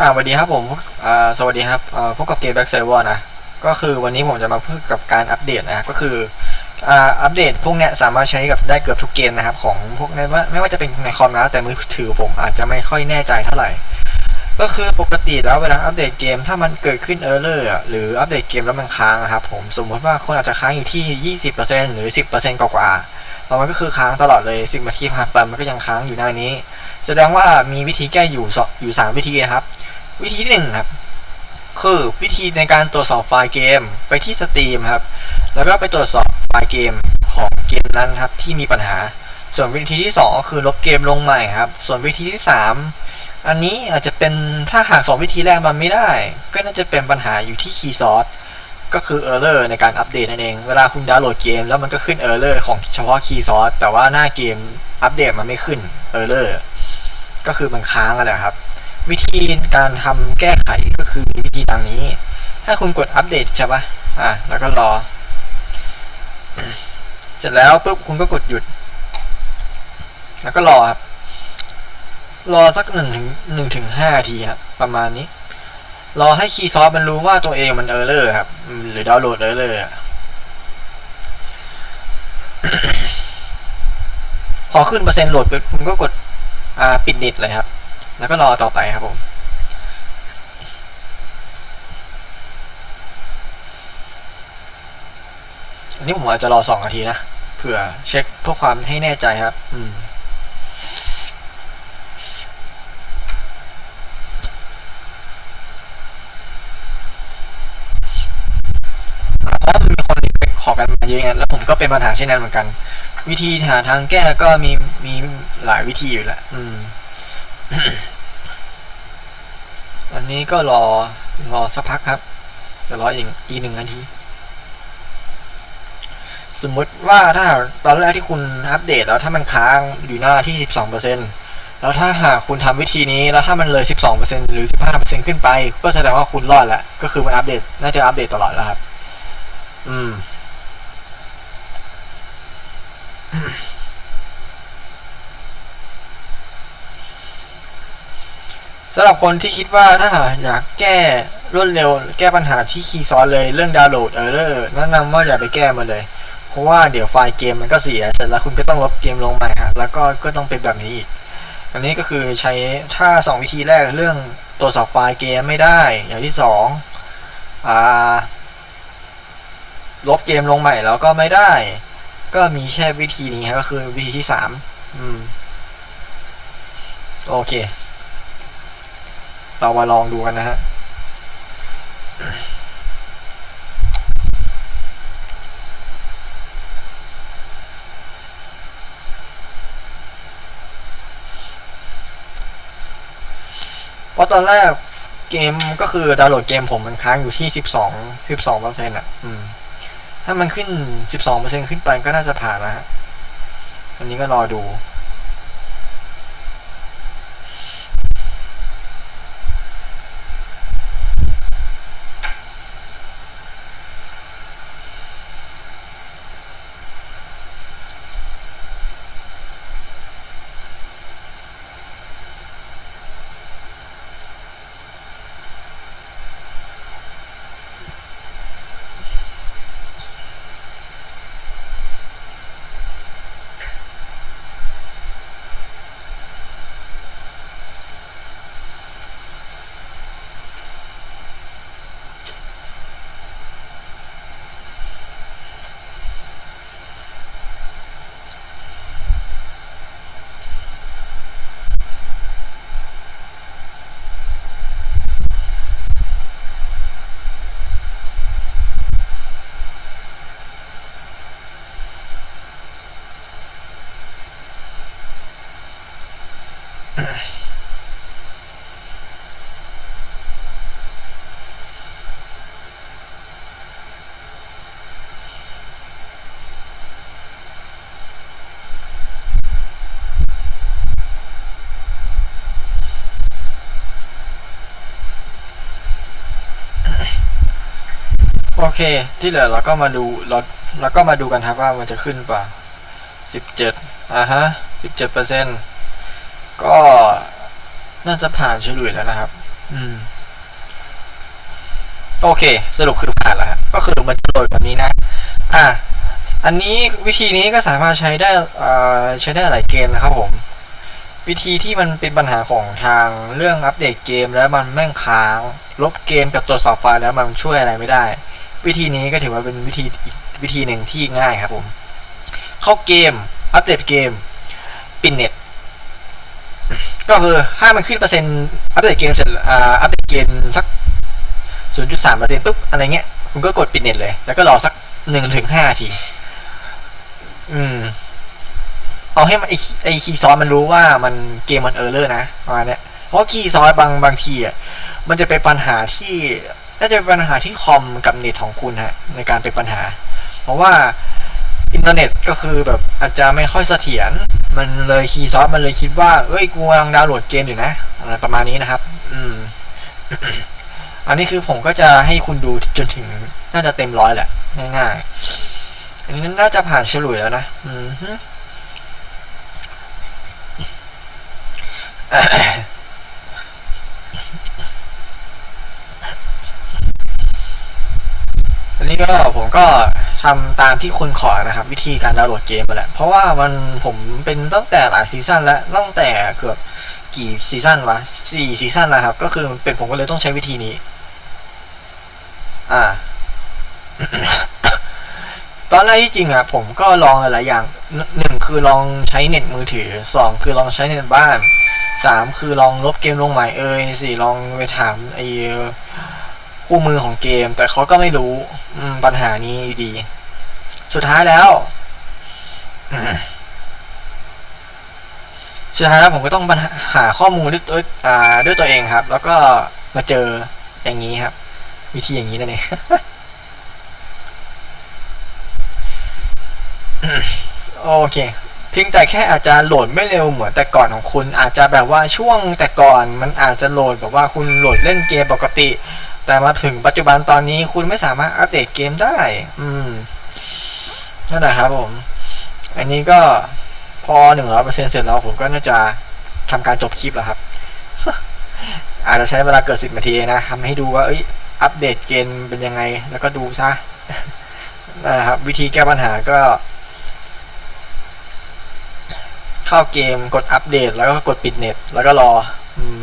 อ่าสวัสดีครับผมอ่าสวัสดีครับอ่าพบกับเกม Back Server นะ ก็คือวันนี้ผมจะมาพูดกับการอัปเดตนะก็คืออ่าอัปเดตพวกเนี้ยสามารถใช้กับได้เกือบทุกเกมนะครับ ของพวกนี้ว่าไม่ว่าจะเป็นในคอมนะแต่มือถือผมอาจจะไม่ค่อยแน่ใจเท่าไหร่ ก็คือปกติแล้วเวลาอัปเดตเกม ถ้ามันเกิดขึ้นเออร์เลอร์หรืออัปเดตเกมแล้วมันค้างครับผมสมมติว่าคนอาจจะค้างอยู่ที่ 20%หรือ 10%กว่าๆแล้วมันก็คือค้างตลอดเลย10นาทีผ่านไปมันก็ยังค้างอยู่หน้านี้ แสดงว่ามีวิธีแก้อยู่องอยู่ 3 วิธีนะครับ วิธีที่หนึ่งครับ คือวิธีในการตรวจสอบไฟล์เกมไปที่สตรีมครับ แล้วก็ไปตรวจสอบไฟล์เกมของเกมนั้นครับที่มีปัญหา ส่วนวิธีที่ 2 คือลบเกมลงใหม่ครับ ส่วนวิธีที่ 3 อันนี้อาจจะเป็นถ้าหากสองวิธีแรกมันไม่ได้ ก็น่าจะเป็นปัญหาอยู่ที่คีย์ซอสก็คือเออร์เลอร์ในการอัปเดตนั่นเอง เวลาคุณดาวน์โหลดเกม แล้วมันก็ขึ้นเออร์เลอร์ของเฉพาะคีย์ซอสแต่ว่าหน้าเกมอัปเดตมันไม่ขึ้นเออร์เลอร์ก็คือมันค้างอะไรครับ วิธีการทำแก้ไขก็คือมีวิธีดังนี้ ถ้าคุณกดอัปเดตใช่ปะอะแล้วก็รอ เสร็จแล้วปุ๊บคุณก็กดหยุด แล้วก็รอครับ รอสักหนึ่งถึงหนึ่งถึงห้าทีครับประมาณนี้ รอให้คีย์ซอสมันรู้ว่าตัวเองมันเออร์เลอร์ครับ หรือดาวน์โหลดเออร์เลอร์พอขึ้นเปอร์เซ็นต์โหลดปุ๊บคุณก็กดอ่าปิดเน็ตเลยครับ แล้วก็รอต่อไปครับผมอันนี้ผมอาจจะรอสองนาทีนะเผื่อเช็คเพื่อความให้แน่ใจครับ อืมเพราะมีคนรีเควสขอกันมาเยอะไงแล้วผมก็เป็นปัญหาเช่นนั้นเหมือนกัน วิธีหาทางแก้ก็มีมีหลายวิธีอยู่แหละ อืม อันนี้ก็รอรอสักพักครับเดี๋ยวรออีกอีกหนึ่งนาที สมมติว่าถ้าตอนแรกที่คุณอัปเดตแล้วถ้ามันค้างอยู่หน้าที่ 12%แล้วถ้าหากคุณทำวิธีนี้แล้วถ้ามันเลย 12%หรือ 15%ขึ้นไป ก็แสดงว่าคุณรอดแล้ว ก็คือมันอัปเดต น่าจะอัปเดตตลอดแล้วครับ อืม สำหรับคนที่คิดว่าถ้าอยากแก้รวดเร็ว แก้ปัญหาที่คีย์ซอสเลยเรื่องดาวน์โหลดเออร์เลอร์แนะนำว่าอย่าไปแก้มันเลย เพราะว่าเดี๋ยวไฟล์เกมมันก็เสีย เสร็จแล้วคุณก็ต้องลบเกมลงใหม่ฮะแล้วก็ก็ต้องเป็นแบบนี้อีกอันนี้ก็คือใช้ถ้าสองวิธีแรกเรื่องตรวจสอบไฟล์เกมไม่ได้ อย่างที่สองอ่าลบเกมลงใหม่แล้วก็ไม่ได้ ก็มีแค่วิธีนี้ครับก็คือวิธีที่สามอืมโอเค เรามาลองดูกันนะฮะเพราะตอนแรกเกมก็คือดาวน์โหลดเกมผมมันค้างอยู่ที่สิบสองสิบสองเปอร์เซ็นต์อะ อืม ถ้ามันขึ้นสิบสองเปอร์เซ็นขึ้นไปก็น่าจะผ่านนะฮะ อันนี้ก็รอดู โอเค ที่เหลือเราก็มาดูเราเราก็มาดูกันครับว่ามันจะขึ้นป่ะสิบเจ็ดอ่าฮะสิบเจ็ดเปอร์เซ็น ก็น่าจะผ่านเฉลุยแล้วนะครับ อืม โอเค สรุปคือผ่านแล้วก็คือมันโหลดแบบนี้นะ อะ อันนี้วิธีนี้ก็สามารถใช้ได้อ่าใช้ได้หลายเกมนะครับผม วิธีที่มันเป็นปัญหาของทางเรื่องอัปเดตเกมแล้วมันแม่งค้าง ลบเกมกับตรวจสอบไฟล์แล้วมันช่วยอะไรไม่ได้ วิธีนี้ก็ถือว่าเป็นวิธีวิธีหนึ่งที่ง่ายครับผม เข้าเกม อัปเดตเกม ปิดเน็ต ก็คือถ้ามันขึ้นเปอร์เซ็นต์อัปเดตเกมเสร็จอ่าอัปเดตเกมสัก 0.3เปอร์เซ็นต์ปุ๊บอะไรเงี้ยคุณก็กดปิดเน็ตเลย แล้วก็รอสักหนึ่งถึงห้าที อืม เอาให้มันไอไอคีย์ซอสมันรู้ว่ามันเกมมันเออร์เลอร์นะประมาณเนี้ยเพราะคีย์ซอสบางบางทีอะมันจะเป็นปัญหาที่น่าจะเป็นปัญหาที่คอมกับเน็ตของคุณฮะ ในการเป็นปัญหา เพราะว่า อินเทอร์เน็ตก็คือแบบอาจจะไม่ค่อยเสถียรมันเลยคีย์ซอสมันเลยคิดว่า เอ้ยกูกำลังดาวน์โหลดเกมอยู่นะอะไรประมาณนี้นะครับ อืม อันนี้คือผมก็จะให้คุณดูจนถึงน่าจะเต็มร้อยแหละง่ายๆอันนี้น่าจะผ่านฉลุยแล้วนะอืมอันนี้ก็ผมก็ ทำตามที่คุณขอนะครับ วิธีการดาวน์โหลดเกมมาแหละเพราะว่ามันผมเป็นตั้งแต่หลายซีซั่นแล้วตั้งแต่เกือบกี่ซีซั่นวะสี่ซีซั่นแล้วครับ ก็คือเป็นผมก็เลยต้องใช้วิธีนี้ อ่า ตอนแรกที่จริงอะผมก็ลองหลายอย่างหนึ่งคือลองใช้เน็ตมือถือสองคือลองใช้เน็ตบ้านสามคือลองลบเกมลงใหม่เอ่ยสี่ลองไปถามไอ้คู่มือของเกม แต่เขาก็ไม่รู้ปัญหานี้ดี สุดท้ายแล้วสุดท้ายแล้วผมก็ต้องปัญหาหาข้อมูลด้วยตัวด้วยตัวเองครับ แล้วก็มาเจออย่างนี้ครับ วิธีอย่างนี้นั่นเองโอเคเพียงแต่แค่อาจจะโหลดไม่เร็วเหมือนแต่ก่อนของคุณ อาจจะแบบว่าช่วงแต่ก่อนมันอาจจะโหลดแบบว่าคุณโหลดเล่นเกมปกติ แต่มาถึงปัจจุบันตอนนี้คุณไม่สามารถอัปเดตเกมได้ อืม นั่นแหละครับผม อันนี้ก็พอหนึ่งร้อยเปอร์เซ็นเสร็จแล้วผมก็น่าจะทำการจบคลิปแล้วครับ อาจจะใช้เวลาเกิดสิบนาทีนะทำให้ดูว่า เอ้ย อัปเดตเกมเป็นยังไง แล้วก็ดูซะนะครับ วิธีแก้ปัญหาก็ เข้าเกมกดอัปเดต แล้วก็กดปิดเน็ต แล้วก็รอ อืม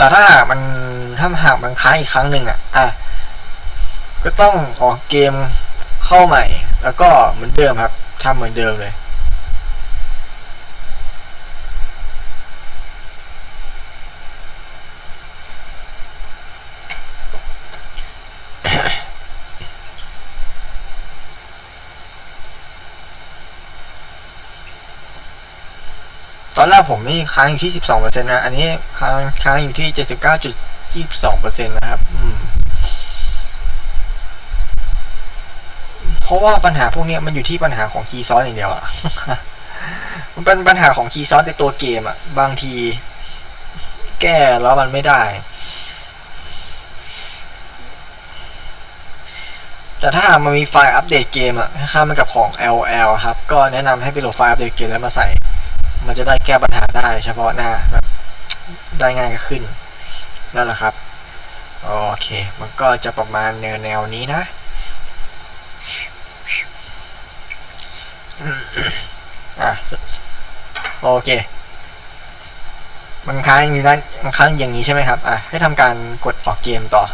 แต่ถ้าหากมันถ้าหากมันค้างอีกครั้งหนึ่งอะอะก็ต้องออกเกมเข้าใหม่ แล้วก็เหมือนเดิมครับทำเหมือนเดิมเลย ตอนแรกผมนี่ค้างอยู่ที่สิบสองเปอร์เซ็นต์นะ อันนี้ค้างค้างอยู่ที่เจ็ดสิบเก้าจุดยี่สองเปอร์เซ็นต์นะครับ อืม เพราะว่าปัญหาพวกนี้มันอยู่ที่ปัญหาของคีย์ซอสอย่างเดียวอะมันเป็นปัญหาของคีย์ซอสในตัวเกมอะบางที แก้แล้วมันไม่ได้ แต่ถ้ามันมีไฟล์อัปเดตเกมอะถ้ามันกับของ LL ครับ ก็แนะนำให้ไปโหลดไฟล์อัปเดตเกมแล้วมาใส่ มันจะได้แก้ปัญหาได้เฉพาะหน้าแบบได้ง่ายขึ้นนั่นแหละครับ โอเค มันก็จะประมาณแนวแนวนี้นะ อะโอเค มันค้างอยู่นั้นมันค้างอย่างนี้ใช่ไหมครับ อะ ให้ทำการกดออกเกมต่อ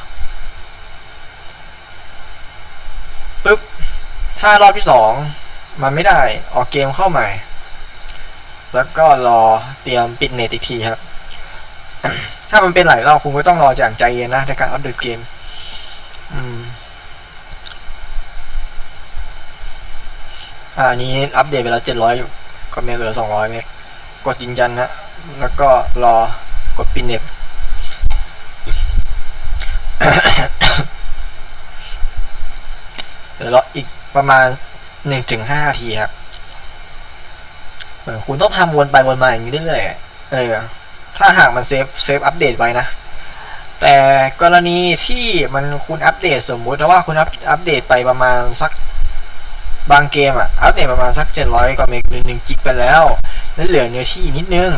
ปึ๊บ ถ้ารอบที่สองมันไม่ได้ออกเกมเข้าใหม่ แล้วก็รอเตรียมปิดเน็ตอีกทีครับ ถ้ามันเป็นหลายรอบคุณก็ต้องรออย่างใจเย็นนะในการอัปเดตเกม อืมอันนี้อัปเดตไปแล้วเจ็ดร้อยก็เมกเหลือสองร้อยเมกกดยืนยันนะแล้วก็รอกดปินเน็ตเดี๋ยวรออีกประมาณหนึ่งถึงห้าทีครับ เหมือคุณต้องทำวนไปวนมาอย่างนี้เรื่อยๆเออถ้าหากมันเซฟเซฟอัปเดตไว้นะ แต่กรณีที่มันคุณอัปเดตสมมุติว่าคุณอัปอัปเดตไปประมาณสักบางเกมอะอัปเดตประมาณสักเจ็ดร้อยกว่าเมกหรือหนึ่งจิกไปแล้วและเหลือเนื้อที่นิดนึง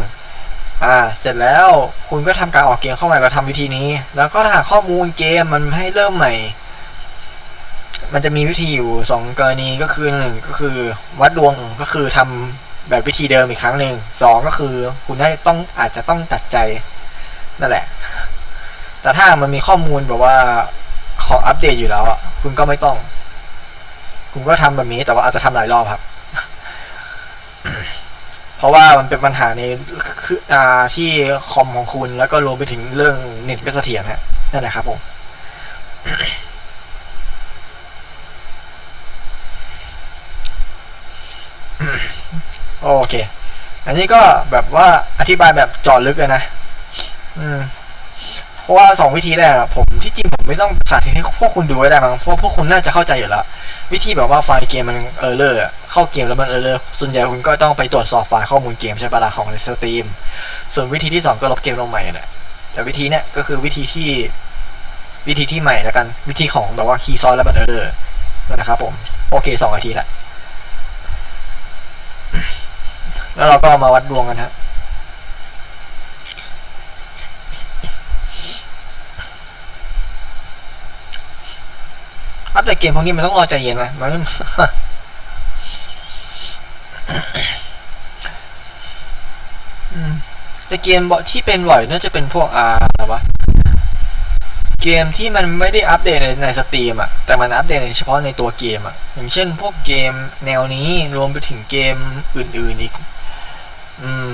อ่า เสร็จแล้วคุณก็ทำการออกเกมเข้าใหม่เราทำวิธีนี้ แล้วก็ถ้าข้อมูลเกมมันให้เริ่มใหม่ มันจะมีวิธีอยู่สองกรณีก็คือหนึ่งก็คือวัดดวงก็คือทำ แบบวิธีเดิมอีกครั้งหนึ่งสองก็คือ คุณได้ต้องอาจจะต้องตัดใจนั่นแหละ แต่ถ้ามันมีข้อมูลแบบว่าขออัปเดตอยู่แล้วอะคุณก็ไม่ต้อง คุณก็ทำแบบนี้แต่ว่าอาจจะทำหลายรอบครับ เพราะว่ามันเป็นปัญหาในคืออ่าที่คอมของคุณแล้วก็รวมไปถึงเรื่องเน็ตไม่เสถียรฮะนั่นแหละครับผม โอเค อันนี้ก็แบบว่าอธิบายแบบจอดลึกเลยนะ อืม เพราะว่าสองวิธีแรกอะผมที่จริงผมไม่ต้องสาธิตให้พวกคุณดูก็ได้มั้งเพราะพวกคุณน่าจะเข้าใจอยู่แล้ววิธีแบบว่าไฟล์เกมมันเออร์เลอร์เข้าเกมแล้วมันเออร์เลอร์ส่วนใหญ่คุณก็ต้องไปตรวจสอบไฟล์ข้อมูลเกมใช่ปะล่ะของในสตรีมส่วนวิธีที่สองก็ลบเกมลงใหม่แหละแต่วิธีเนี้ยก็คือวิธีที่วิธีที่ใหม่แล้วกัน วิธีของแบบว่าคีย์ซอนและบัตเออร์นะครับผม โอเคสองนาทีละ แล้วเราก็มาวัดดวงกันฮะอัปเดตเกมพวกนี้มันต้องรอใจเย็นนะมันแต่เกมบ่ที่เป็นบ่อยน่าจะเป็นพวกอาอะไรวะเกมที่มันไม่ได้อัปเดตในในสตรีมอะ แต่มันอัปเดตเฉพาะในตัวเกมอะ อย่างเช่นพวกเกมแนวนี้รวมไปถึงเกมอื่นๆอีก อืม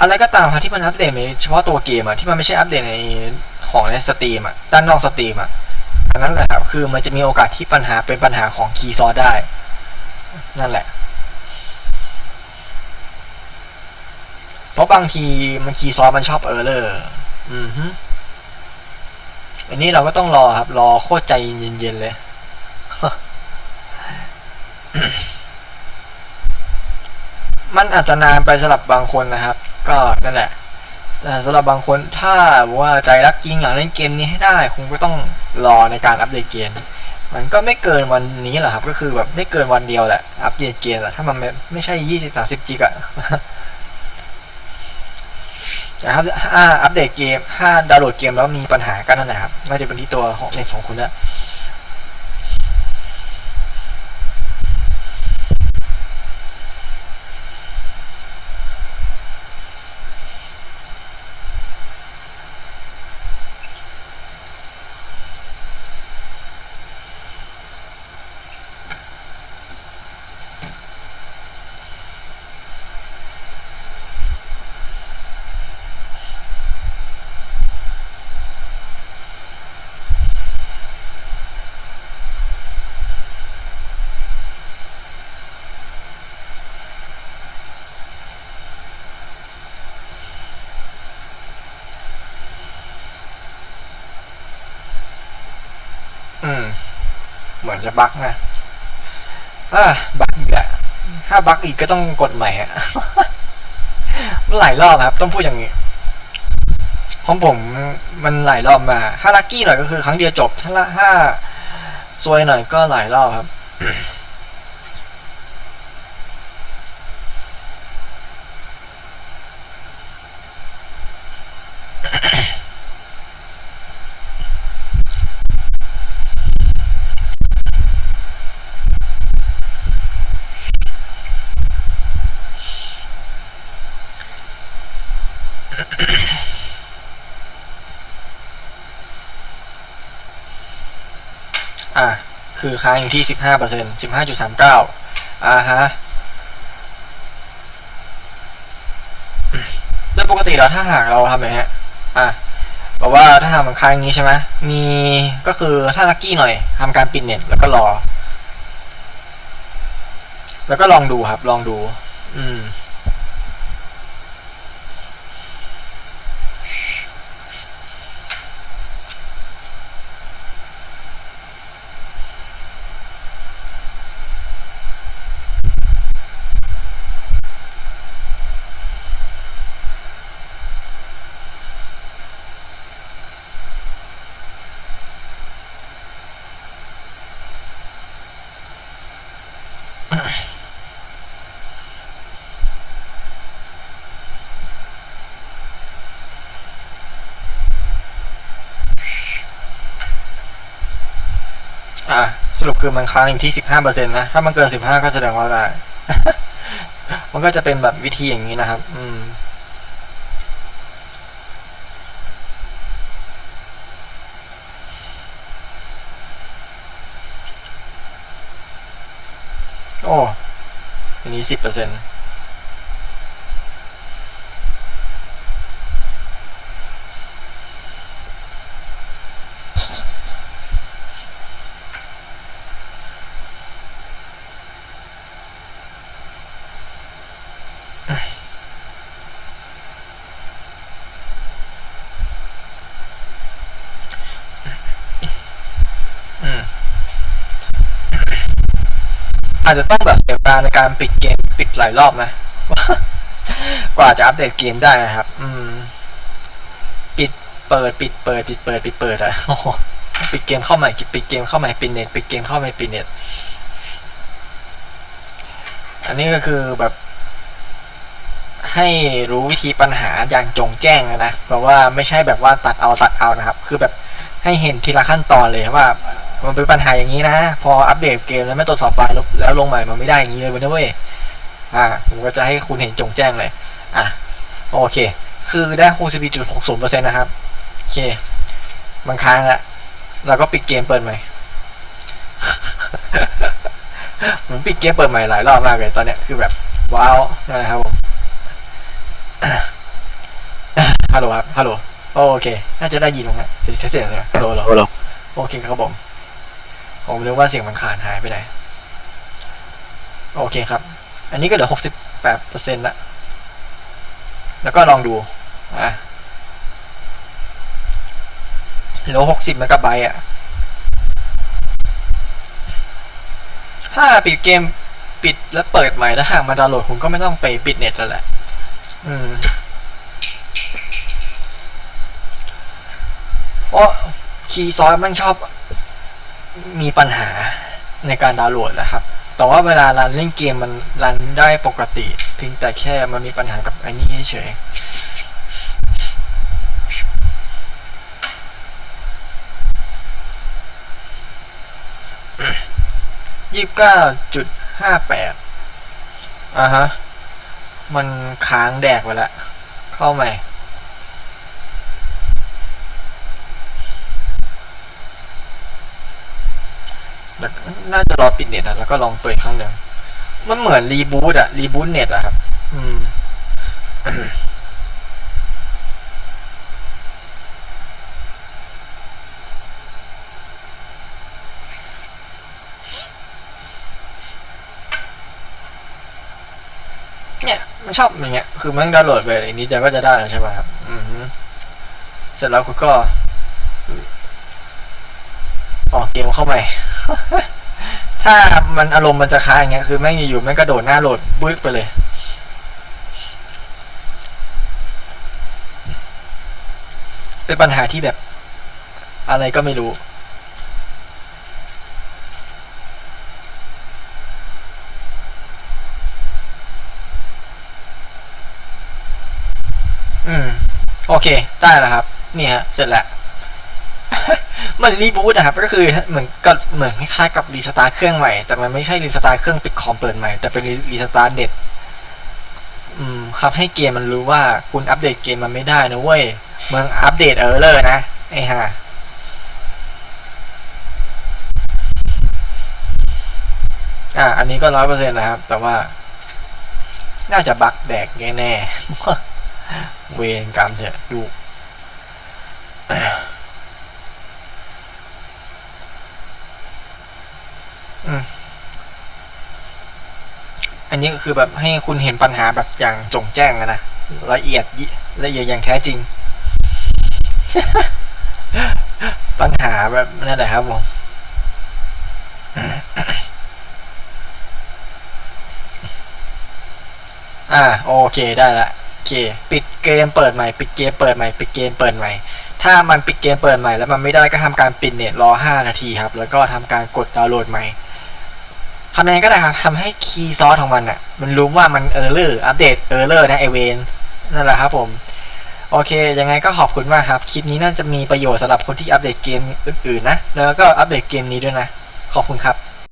อะไรก็ตามครับที่มันอัปเดตในเฉพาะตัวเกมอะที่มันไม่ใช่อัปเดตในของในสตรีมอะด้านนอกสตรีมอะอันนั้นแหละครับคือมันจะมีโอกาสที่ปัญหาเป็นปัญหาของคีย์ซอร์ได้ นั่นแหละ เพราะบางทีมันคีย์ซอร์มันชอบเออร์เลอร์ อือฮึ อันนี้เราก็ต้องรอครับ รอโคตรใจเย็นๆเลยมันอาจจะนานไปสำหรับบางคนนะครับ ก็นั่นแหละ แต่สำหรับบางคนถ้าว่าใจรักจริงอยากเล่นเกมนี้ให้ได้คงก็ต้องรอในการอัปเดตเกมมันก็ไม่เกินวันนี้แหละครับ ก็คือแบบไม่เกินวันเดียวแหละอัปเดตเกมแหละถ้ามันไม่ใช่ยี่สิบสามสิบจิกอะ นะครับถ้าอัปเดตเกมถ้าดาวน์โหลดเกมแล้วมีปัญหากันั่นแหละครับ น่าจะเป็นที่ตัวของเน็ตของคุณนะ อืม เหมือนจะบั๊กนะอ่าบั๊กอีกแหละถ้าบั๊กอีกก็ต้องกดใหม่อะมันหลายรอบครับ ต้องพูดอย่างนี้ของผมมันหลายรอบมา ถ้าลัคกี้หน่อยก็คือครั้งเดียวจบ ถ้าละถ้าซวยหน่อยก็หลายรอบครับ อะ คือค้างอยู่ที่สิบห้าเปอร์เซ็นสิบห้าจุดสามเก้าอ่าฮะโดยปกติแล้วถ้าหากเราทำอย่างเงี้ยอะบอกว่าถ้าทำมันค้างอย่างนี้ใช่ไหมมีก็คือถ้าลักกี้หน่อยทำการปิดเน็ตแล้วก็รอ แล้วก็ลองดูครับ ลองดู อืม อะสรุปคือมันค้างอยู่ที่สิบห้าเปอร์เซ็นต์นะ ถ้ามันเกินสิบห้าก็แสดงว่าได้ มันก็จะเป็นแบบวิธีอย่างนี้นะครับ อืมโอ้อันนี้สิบเปอร์เซ็นต์ อาจจะต้องแบบเสียเวลาในการปิดเกมปิดหลายรอบนะกว่าจะอัปเดตเกมได้นะครับ อืม ปิดเปิด ปิดเปิด ปิดเปิด ปิดเปิดอะปิดเกมเข้าใหม่ปิดเกมเข้าใหม่ปิดเน็ตปิดเกมเข้าใหม่ปิดเน็ตอันนี้ก็คือแบบ ให้รู้วิธีปัญหาอย่างจงแจ้งอะนะแบบว่าไม่ใช่แบบว่าตัดเอาตัดเอานะครับ คือแบบให้เห็นทีละขั้นตอนเลยว่า มันเป็นปัญหาอย่างนี้นะ พออัปเดตเกมแล้วไม่ตรวจสอบไฟล์แล้วแล้วลงใหม่มันไม่ได้อย่างนี้เลยเว้ยนะเว้ยอ่าผมก็จะให้คุณเห็นจงแจ้งเลย อะโอเค คือได้คูณสิบจุดหกศูนย์เปอร์เซ็นต์นะครับโอเคมันค้างละเราก็ปิดเกมเปิดใหม่ผมปิดเกมเปิดใหม่หลายรอบมากเลยตอนเนี้ยคือแบบว้าวนะครับผมฮัลโหลครับฮัลโหลโอเค น่าจะได้ยินมั้งฮะเดี๋ยวเสียงเลยฮัลโหลฮัลโหลฮัลโหลโอเคครับผม ผมนึกว่าเสียงมันขาดหายไปไหน โอเคครับ อันนี้ก็เหลือหกสิบแปดเปอร์เซ็นต์ละแล้วก็ลองดูอะเหลือหกสิบเมกะไบต์อะถ้าปิดเกมปิดแล้วเปิดใหม่แล้วหากมาดาวน์โหลดคุณก็ไม่ต้องไปปิดเน็ตแล้วแหละ อืมเพราะคีย์ซอสมันชอบ มีปัญหาในการดาวน์โหลดนะครับ แต่ว่าเวลารันเล่นเกมมันรันได้ปกติ เพียงแต่แค่มันมีปัญหากับไอ้นี่เฉยยี่สิบเก้าจุดห้าแปดอะฮะ มันค้างแดกไปแล้ว เข้าใหม่ แล้วน่าจะรอปิดเน็ตอะแล้วก็ลองเปิดอีกครั้งหนึ่งมันเหมือนรีบูตอะรีบูตเน็ตอะครับ อืมเนี่ยมันชอบอย่างเงี้ย คือมันดาวน์โหลดไปอีกนิดเดียวก็จะได้ใช่ไหมครับ อือฮึเสร็จแล้วคุณก็ออกเกมเข้าใหม่ ถ้ามันอารมณ์มันจะค้างอย่างเงี้ยคือแม่งอยู่แม่งกระโดดหน้าโหลดบึ้ดไปเลย เป็นปัญหาที่แบบ อะไรก็ไม่รู้อืม โอเค ได้แล้วครับ นี่ฮะ เสร็จแล้ว มันรีบูตนะครับก็คือเหมือนกับเหมือนคล้ายกับรีสตาร์เครื่องใหม่แต่มันไม่ใช่รีสตาร์เครื่องปิดคอมเปิดใหม่แต่เป็นรีสตาร์เน็ตอืมครับให้เกมมันรู้ว่าคุณอัปเดตเกมมันไม่ได้นะเว้ยมึงอัปเดตเออร์เลอร์นะไอ้ห่าอะอันนี้ก็ร้อยเปอร์เซ็นต์นะครับ แต่ว่า น่าจะบักแดกแน่ๆเวรกรรมเถอะดู อืมอันนี้ก็คือแบบให้คุณเห็นปัญหาแบบอย่างจงแจ้งอะนะ ละเอียดละเอียดอย่างแท้จริง ปัญหาแบบนั่นแหละครับผมอ่าโอเคได้ละโอเค ปิดเกมเปิดใหม่ ปิดเกมเปิดใหม่ ปิดเกมเปิดใหม่ ถ้ามันปิดเกมเปิดใหม่แล้วมันไม่ได้ก็ทำการปิดเน็ตรอ 5 นาทีครับ แล้วก็ทำการกดดาวน์โหลดใหม่ ทำยังไงก็ได้ครับทำให้คีย์ซอสของมันอะ มันรู้ว่ามันเออร์เลอร์อัปเดตเออร์เลอร์นะไอเวนนั่นแหละครับผม โอเค ยังไงก็ขอบคุณมากครับ คลิปนี้น่าจะมีประโยชน์สำหรับคนที่อัปเดตเกมอื่นๆนะ แล้วก็อัปเดตเกมนี้ด้วยนะ ขอบคุณครับ